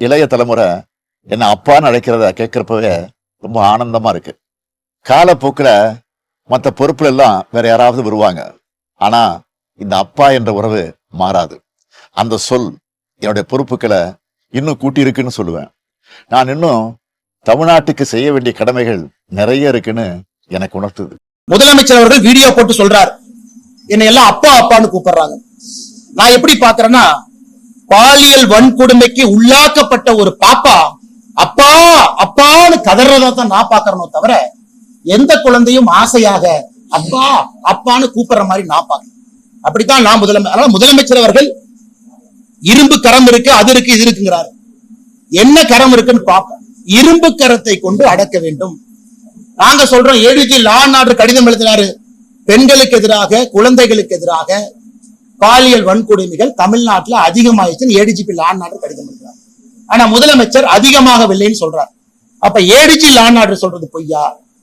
இளைய தலைமுறை என்ன அப்பான்னு அழைக்கிறத கேட்கறப்பவே ரொம்ப ஆனந்தமா இருக்கு. காலப்போக்கில் மற்ற பொறுப்புல எல்லாம் வேற யாராவது வருவாங்க. ஆனா இந்த அப்பா என்ற உறவு மாறாது. அந்த சொல் என்னுடைய பொறுப்புகளை இன்னும் கூட்டியிருக்குன்னு சொல்லுவேன். நான் இன்னும் தமிழ்நாட்டுக்கு செய்ய வேண்டிய கடமைகள் நிறைய இருக்குன்னு எனக்கு உணர்த்துது. முதலமைச்சர் அவர்கள் வீடியோ போட்டு சொல்றார். என்னை எல்லாம் அப்பா அப்பான்னு கூப்பிடுறாங்க. நான் எப்படி பாக்குறேன்னா பாலியல் வன்கொடுமைக்கு உள்ளாக்கப்பட்ட ஒரு பாப்பா அப்பா அப்பான்னு கதறதா தான் நான் பாக்குறனோ தவிர எந்த குழந்தையும் ஆசையாக அப்பா அப்பான்னு கூப்பிடுற மாதிரி நான் பாக்குறேன் அப்படித்தான் நான் முதலமை அதனால முதலமைச்சர் அவர்கள் இரும்பு கரம் இருக்கு அது இருக்கு இது இருக்குங்கிறாரு. என்ன கரம் இருக்குன்னு பார்ப்போம். இரும்பு கரத்தை கொண்டு அடக்க வேண்டும். நாங்க சொல்றோம் ஏடிஜி லா நாடு கடிதம் எழுதினாரு. பெண்களுக்கு எதிராக குழந்தைகளுக்கு எதிராக பாலியல் வன்கொடுமைகள் தமிழ்நாட்டுல அதிகமாயிடுச்சுன்னு ஏடிஜிபி லா ஆர்டர் கடிதம் எழுதினார் ஆனா முதலமைச்சர் அதிகமாகவில்லைன்னு சொல்றார். அப்ப ஏடிஜி லா ஆர்டர் சொல்றது பொய்யா?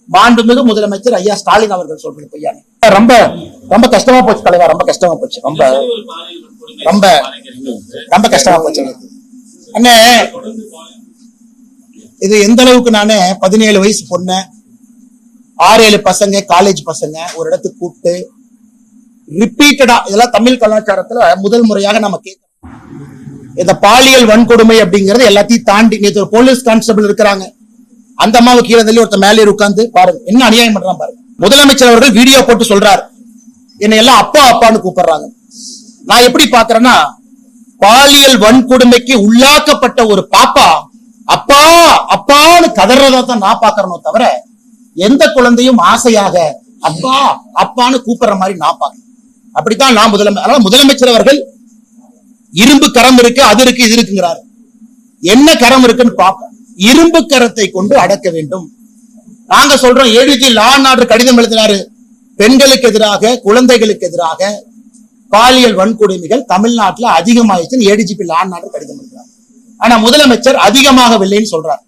மாண்புமிகு முதலமைச்சர் ஐயா ஸ்டாலின் அவர்கள் சொல்றது பொய்யா ரொம்ப ரொம்ப கஷ்டமா போச்சு தலைவா ரொம்ப கஷ்டமா போச்சு. ரொம்ப ரொம்ப ரொம்ப கஷ்டமா போச்சு அண்ணே இது எந்த அளவுக்கு நானு பதினேழு வயசு பொண்ணு ஆறு ஏழு பசங்க காலேஜ் பசங்க ஒரு இடத்துக்கு கூப்பிட்டு ரிப்பீட்டடா இதெல்லாம் தமிழ் கலாச்சாரத்துல முதல் முறையாக நம்ம கேட்கணும் இந்த பாலியல் வன்கொடுமை அப்படிங்கறது எல்லாத்தையும் தாண்டி நேற்று ஒரு போலீஸ் கான்ஸ்டபிள் இருக்கிறாங்க. அந்த அம்மாவை கீழே தள்ளி ஒருத்த மேலே உட்காந்து பாருங்க என்ன அநியாயம் பண்றான் பாருங்க. முதலமைச்சர் அவர்கள் வீடியோ போட்டு சொல்றாரு. என்னை எல்லாம் அப்பா அப்பான்னு கூப்பிடுறாங்க. நான் எப்படி பாக்குறேன்னா பாலியல் வன்கொடுமைக்கு உள்ளாக்கப்பட்ட ஒரு பாப்பா அப்பா அப்பான்னு கதறதா தான் நான் பாக்குறனோ தவிர எந்த குழந்தையும் ஆசையாக அப்பா அப்பான்னு கூப்பிடுற மாதிரி நான் பாக்குறேன் அப்படித்தான் நான் முதலமை அதனால முதலமைச்சர் அவர்கள் இரும்பு கரம் இருக்கு அது இருக்கு இது இருக்குங்கிறாரு. என்ன கரம் இருக்குன்னு பார்ப்போம். இரும்பு கரத்தை கொண்டு அடக்க வேண்டும். நாங்க சொல்றோம் ஏடிஜி லா நாடு கடிதம் எழுதினாரு. பெண்களுக்கு எதிராக குழந்தைகளுக்கு எதிராக பாலியல் வன்கொடுமைகள் தமிழ்நாட்டுல அதிகமாயிடுச்சுன்னு ஏடிஜிபி லா ஆர்டர் கடிதம் எழுதினார் ஆனா முதலமைச்சர் அதிகமாகவில்லைன்னு சொல்றார்.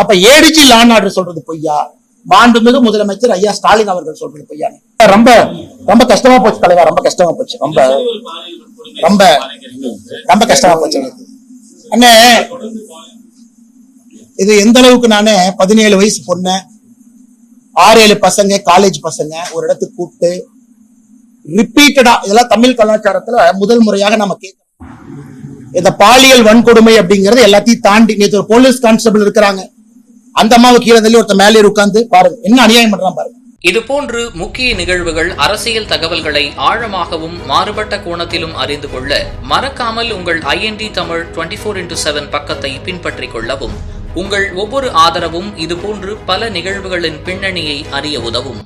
அப்ப ஏடிஜி லா ஆர்டர் சொல்றது பொய்யா? மாண்புமிகு முதலமைச்சர் ஐயா ஸ்டாலின் அவர்கள் சொல்றது பொய்யா ரொம்ப ரொம்ப கஷ்டமா போச்சு தலைவா ரொம்ப கஷ்டமா போச்சு. ரொம்ப ரொம்ப ரொம்ப கஷ்டமா போச்சு அண்ணே இது எந்த அளவுக்கு நானு பதினேழு வயசு பொண்ணு ஆறு ஏழு பசங்க காலேஜ் பசங்க ஒரு இடத்துக்கு கூப்பிட்டு ரிப்பீட்டடா இதெல்லாம் தமிழ் கலாச்சாரத்துல முதல் முறையாக நம்ம கேட்கணும் இந்த பாலியல் வன்கொடுமை அப்படிங்கறது எல்லாத்தையும் தாண்டி நேற்று ஒரு போலீஸ் கான்ஸ்டபிள் இருக்கிறாங்க. அந்த அம்மாவை கீழே தள்ளி ஒருத்த மேலே உட்கார்ந்து பாருங்க என்ன அநியாயம் பண்றான் பாருங்க. இதுபோன்று முக்கிய நிகழ்வுகள் அரசியல் தகவல்களை ஆழமாகவும் மாறுபட்ட கோணத்திலும் அறிந்து கொள்ள மறக்காமல் உங்கள் IND Tamil twenty four into seven பக்கத்தை பின்பற்றிக் கொள்ளவும் உங்கள் ஒவ்வொரு ஆதரவும் இதுபோன்று பல நிகழ்வுகளின் பின்னணியை அறிய உதவும்.